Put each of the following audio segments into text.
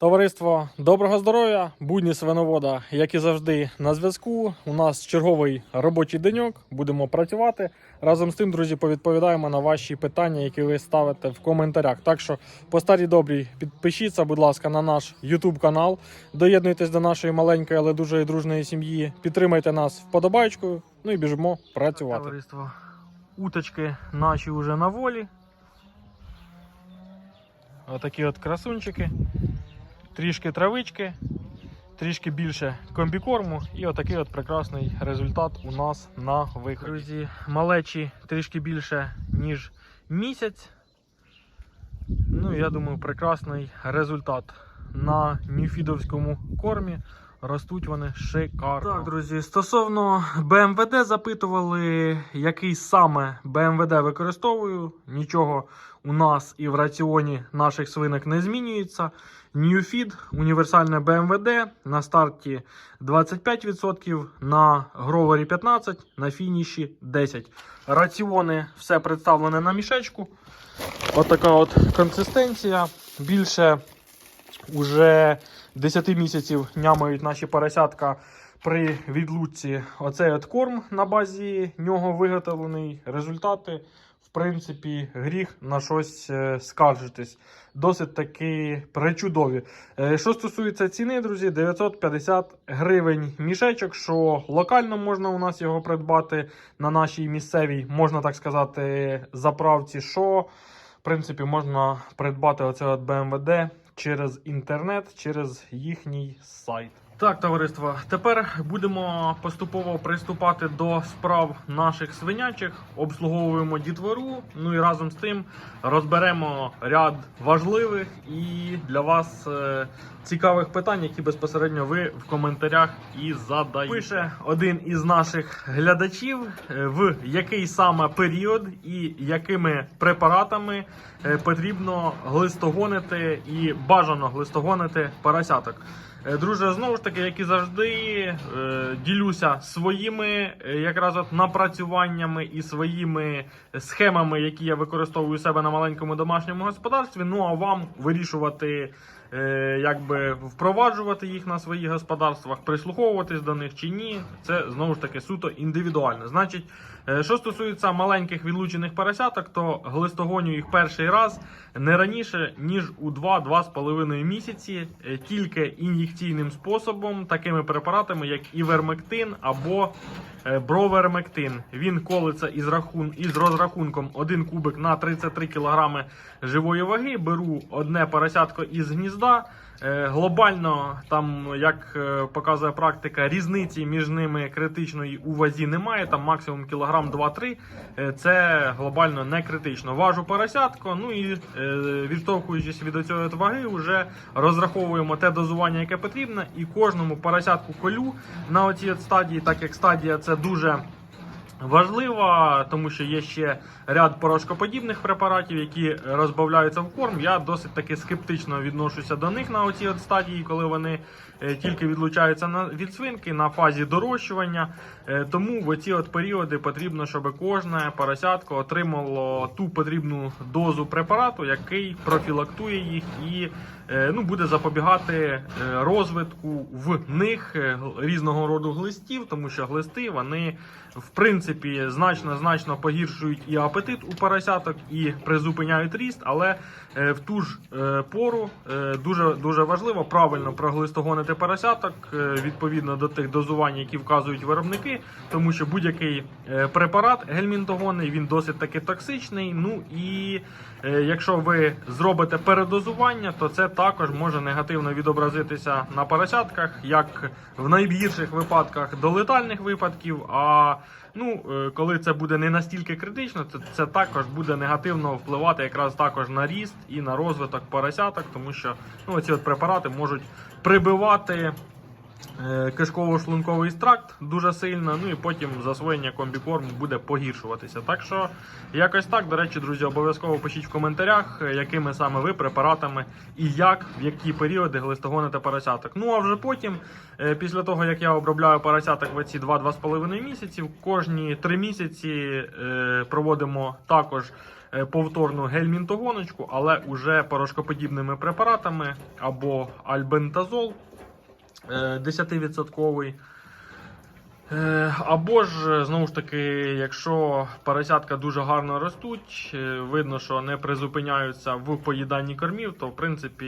Товариство, доброго здоров'я! Будні свиновода, як і завжди, на зв'язку. У нас черговий робочий деньок. Будемо працювати. Разом з тим, друзі, повідповідаємо на ваші питання, які ви ставите в коментарях. Так що, по старій добрій, підпишіться, будь ласка, на наш YouTube канал. Доєднуйтесь до нашої маленької, але дуже дружної сім'ї. Підтримайте нас вподобайкою. Ну і біжимо працювати. Товариство, уточки наші вже на волі. Отакі от красунчики трішки травички, трішки більше комбікорму і отакий от прекрасний результат у нас на виході. Друзі, малечі трішки більше, ніж місяць. Ну, я думаю, прекрасний результат на міфідовському кормі. Ростуть вони шикарно. Так, друзі, стосовно БМВД запитували, який саме БМВД використовую. Нічого у нас і в раціоні наших свинок не змінюється. Newfeed, універсальне БМВД на старті 25%, на гровері 15%, на фініші 10%. Раціони все представлене на мішечку. Отака от консистенція. Більше уже 10 місяців нямають наші поросятка при відлучці. Оцей от корм на базі нього виготовлений. Результати, принципі, гріх на щось е, скаржитись. Досить таки причудові. Е, Що стосується ціни, друзі, 950 гривень мішечок, що локально можна у нас його придбати на нашій місцевій, можна так сказати, заправці. що в принципі, можна придбати оце от BMWD через інтернет, через їхній сайт. Так, товариство, тепер будемо поступово приступати до справ наших свинячих, обслуговуємо дітвору. Ну і разом з тим розберемо ряд важливих і для вас е, цікавих питань, які безпосередньо ви в коментарях і задаєте. Пише один із наших глядачів, е, в який саме період і якими препаратами е, потрібно глистогонити і бажано глистогонити поросяток. Е, Друже, знову ж таки, як і завжди, е, ділюся своїми е, якраз от напрацюваннями і своїми схемами, які я використовую у себе на маленькому домашньому господарстві. Ну а вам вирішувати, якби впроваджувати їх на своїх господарствах, прислуховуватись до них чи ні. Це знову ж таки суто індивідуально. Значить, що стосується маленьких відлучених поросяток, то глистогоню їх перший раз не раніше ніж у 2-2,5 місяці, е, тільки ін'єкційним способом, такими препаратами, як івермектин або е, бровермектин. Він колиться із рахун із розрахунком 1 кубик на 33 кг живої ваги. Беру одне поросятко із гнізда. Е, Глобально, там, як е, показує практика, різниці між ними критичної у вазі немає. Там максимум кілограм 2-3. Е, Це глобально не критично. Важу поросятко. Ну і відштовхуючись від цієї ваги, вже розраховуємо те дозування, яке потрібно, і кожному поросятку колю на оцій стадії, так як стадія це дуже. Важлива, тому що є ще ряд порошкоподібних препаратів, які розбавляються в корм. Я досить таки скептично відношуся до них на оцій от стадії, коли вони е, тільки відлучаються від свинки на фазі дорощування. Е, Тому в оці от періоди потрібно, щоб кожне поросятко отримало ту потрібну дозу препарату, який профілактує їх і ну, буде запобігати е, розвитку в них е, різного роду глистів, тому що глисти вони в принципі значно значно погіршують і апетит у поросяток, і призупиняють ріст, але е, в ту ж е, пору е, дуже дуже важливо правильно проглистогонити поросяток е, відповідно до тих дозувань, які вказують виробники, тому що будь-який е, препарат гельмінтогонний він досить таки токсичний. Ну і е, якщо ви зробите передозування, то це також може негативно відобразитися на поросятках, як в найгірших випадках до летальних випадків. А ну, е, коли це буде не настільки критично, то це також буде негативно впливати якраз також на ріст і на розвиток поросяток, тому що ну, ці от препарати можуть прибивати е, кишково-шлунковий стракт дуже сильно, ну і потім засвоєння комбікорму буде погіршуватися. Так що якось так, до речі, друзі, обов'язково пишіть в коментарях, е, якими саме ви препаратами і як, в які періоди глистогоните поросяток. Ну а вже потім, е, після того як я обробляю поросяток в ці 2-2,5 місяці, кожні 3 місяці е, проводимо також е, повторну гельмінтогоночку, але уже порошкоподібними препаратами або альбентазол е, 10%. Е, Або ж, знову ж таки, якщо поросятка дуже гарно ростуть, е, видно, що не призупиняються в поїданні кормів, то в принципі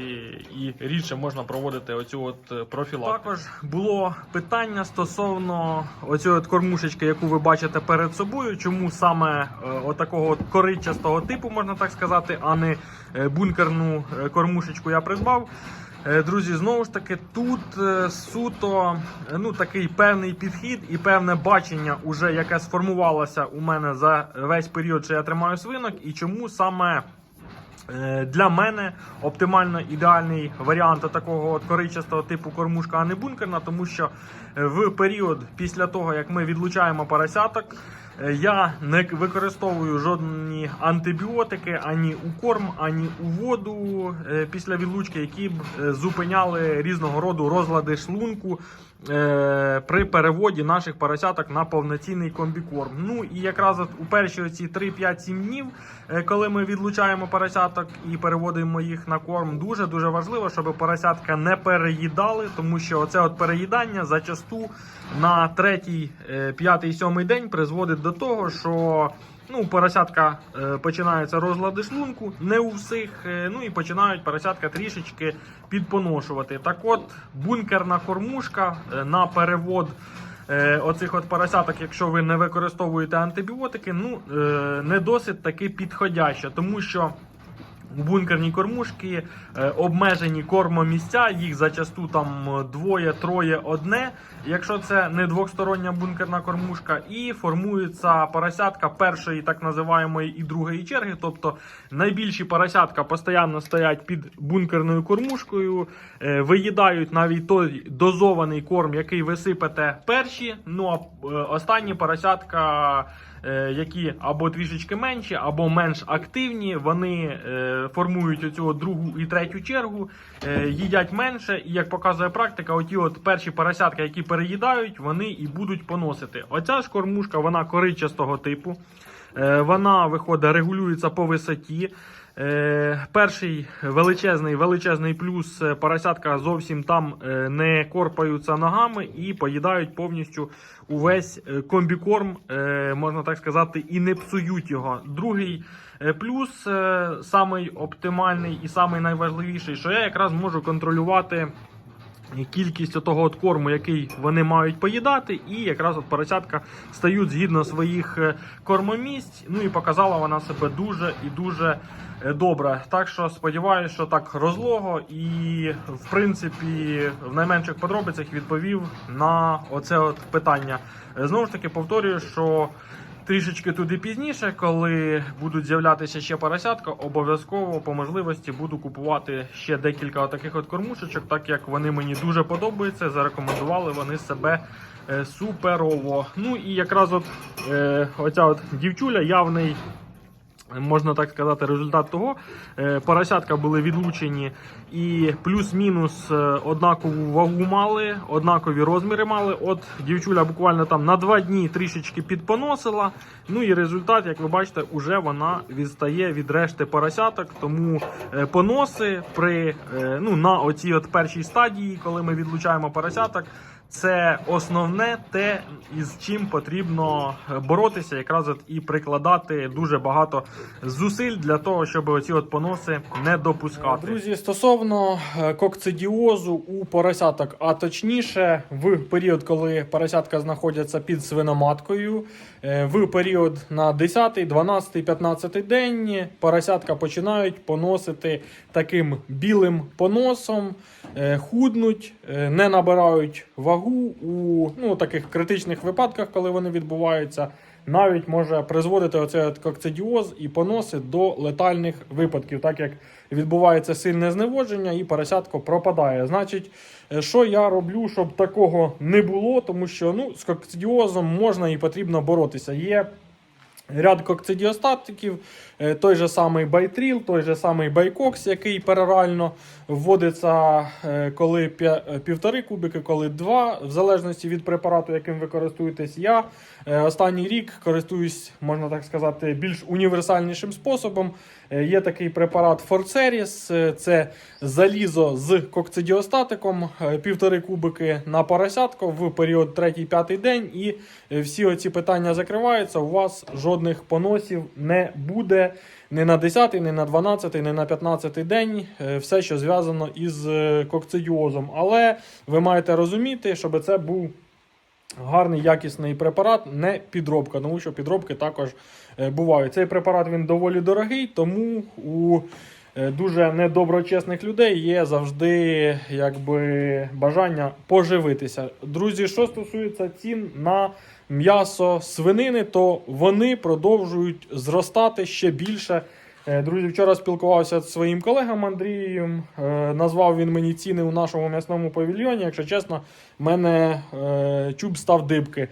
і рідше можна проводити оцю от е, профілактику. Також було питання стосовно оцієї от кормушечки, яку ви бачите перед собою. Чому саме е, отакого от коричастого типу, можна так сказати, а не е, бункерну е, кормушечку я придбав. Е, Друзі, знову ж таки, тут е, суто е, ну, такий певний підхід і певне бачення, уже, яке сформувалося у мене за весь період, що я тримаю свинок, і чому саме для мене оптимально ідеальний варіант такого от коричастого типу кормушка, а не бункерна, тому що в період після того, як ми відлучаємо поросяток, я не використовую жодні антибіотики ані у корм, ані у воду е, після відлучки, які б е, зупиняли різного роду розлади шлунку. е, при переводі наших поросяток на повноцінний комбікорм. Ну і якраз у перші оці 3-5-7 днів, е, коли ми відлучаємо поросяток і переводимо їх на корм, дуже дуже важливо, щоб поросятка не переїдали, тому що оце от переїдання зачасту на третій, е, п'ятий, сьомий день призводить до того, що ну, поросятка е, починаються розлади шлунку, не у всіх, е, ну і починають поросятка трішечки підпоношувати. Так от, бункерна кормушка е, на перевод. Оцих от поросяток, якщо ви не використовуєте антибіотики, ну не досить таки підходяща, тому що у бункерній кормушки е, обмежені кормомісця, їх зачасту там двоє, троє, одне. Якщо це не двохстороння бункерна кормушка, і формується поросятка першої, так називаємої, і другої черги. Тобто найбільші поросятка постійно стоять під бункерною кормушкою, е, виїдають навіть той дозований корм, який ви сипете перші. Ну а е, останні поросятка які або трішечки менші, або менш активні. Вони е, формують оцю другу і третю чергу, е, їдять менше. І як показує практика, оті от перші поросятки, які переїдають, вони і будуть поносити. Оця ж кормушка, вона коричастого типу. Е, Вона виходить, регулюється по висоті. Е, перший величезний величезний плюс е, поросятка зовсім там е, не корпаються ногами і поїдають повністю увесь комбікорм, можна так сказати, і не псують його. Другий плюс, самий оптимальний і самий найважливіший, що я якраз можу контролювати кількість того от корму, який вони мають поїдати, і якраз от поросятка стають згідно своїх е, кормомісць. Ну і показала вона себе дуже і дуже е, добре. Так що сподіваюся, що так розлого і в принципі в найменших подробицях відповів на оце от питання. Е, Знову ж таки, повторюю, що. Трішечки туди пізніше, коли будуть з'являтися ще поросятка, обов'язково по можливості буду купувати ще декілька таких от кормушечок, так як вони мені дуже подобаються. Зарекомендували вони себе е, суперово. Ну і якраз от е, оця от дівчуля явний. Можна так сказати, результат того. Е, Поросятка були відлучені і плюс-мінус е, однакову вагу мали, однакові розміри мали. От дівчуля буквально там на два дні трішечки підпоносила. Ну і результат, як ви бачите, уже вона відстає від решти поросяток. Тому е, поноси при ну, на оцій от першій стадії, коли ми відлучаємо поросяток. Це основне те, із чим потрібно е, боротися, якраз от і прикладати дуже багато зусиль для того, щоб оці от поноси не допускати. Друзі, стосовно е, кокцидіозу у поросяток, а точніше, в період, коли поросятка знаходяться під свиноматкою, е, в період на 10, 12, 15 день поросятка починають поносити таким білим поносом, худнуть, не набирають вагу у ну, таких критичних випадках, коли вони відбуваються. навіть може призводити оцей кокцидіоз і поноси до летальних випадків, так як відбувається сильне зневодження і поросятко пропадає. Значить, е, що я роблю, щоб такого не було, тому що ну, з кокцидіозом можна і потрібно боротися. Є ряд кокцидіостатиків, е, той же самий байтріл, той же самий байкокс, який перорально вводиться е, коли п'я- е, півтори кубики, коли два, в залежності від препарату, яким ви користуєтесь. Я останній рік користуюсь, можна так сказати, більш універсальнішим способом. Е, Є такий препарат Форцеріс, е, це залізо з кокцидіостатиком, е, півтори кубики на поросятко в період 3-5 день, і всі оці питання закриваються. У вас жодних поносів не буде ні на 10, ні на 12, ні на 15 день. Все, що зв'язано із кокцидіозом. Але ви маєте розуміти, щоб це був гарний якісний препарат, не підробка, тому що підробки також е, бувають. Цей препарат він доволі дорогий, тому у е, дуже недоброчесних людей є завжди якби, бажання поживитися. Друзі, що стосується цін на м'ясо свинини, то вони продовжують зростати ще більше. Е, Друзі, вчора спілкувався з своїм колегом Андрієм. Е, Назвав він мені ціни у нашому м'ясному павільйоні. Якщо чесно, в мене е, чуб став дибки.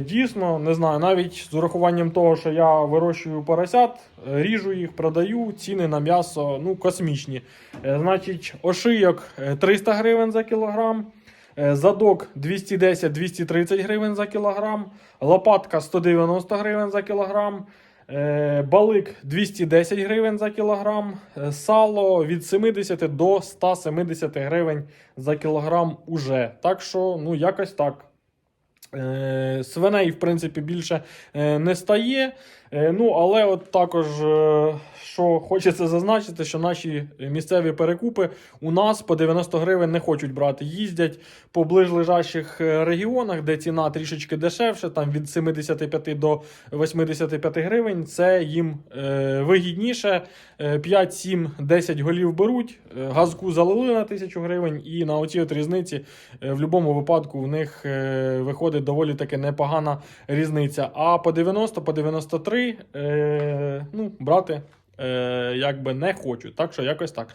Дійсно, не знаю, навіть з урахуванням того, що я вирощую поросят, ріжу їх, продаю, ціни на м'ясо ну, космічні. Значить, ошийок е, 300 гривень за кілограм. Задок 210-230 гривень за кілограм, лопатка 190 гривень за кілограм, балик 210 гривень за кілограм, е, сало від 70 до 170 гривень за кілограм уже. Так що, ну, якось так. Е, Свиней, в принципі, більше е, не стає. Е, Ну, але от також, е, що хочеться зазначити, що наші місцеві перекупи у нас по 90 гривень не хочуть брати. Їздять по ближлежащих е, регіонах, де ціна трішечки дешевше, там від 75 до 85 гривень. Це їм е, вигідніше. Е, 5, 7, 10 голів беруть, е, газку залили на 1000 гривень, і на оці от різниці е, в будь-якому випадку в них виходить доволі таки непогана різниця. А по 90, по 93 е, ну, брати е, якби не хочуть. Так що якось так.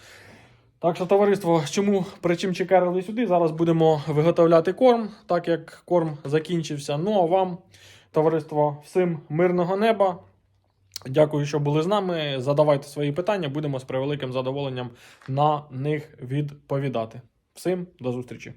Так що, товариство, чому причим сюди? Зараз будемо виготовляти корм, так як корм закінчився. Ну а вам, товариство, всім мирного неба. Дякую, що були з нами. Задавайте свої питання, будемо з превеликим задоволенням на них відповідати. Всім до зустрічі!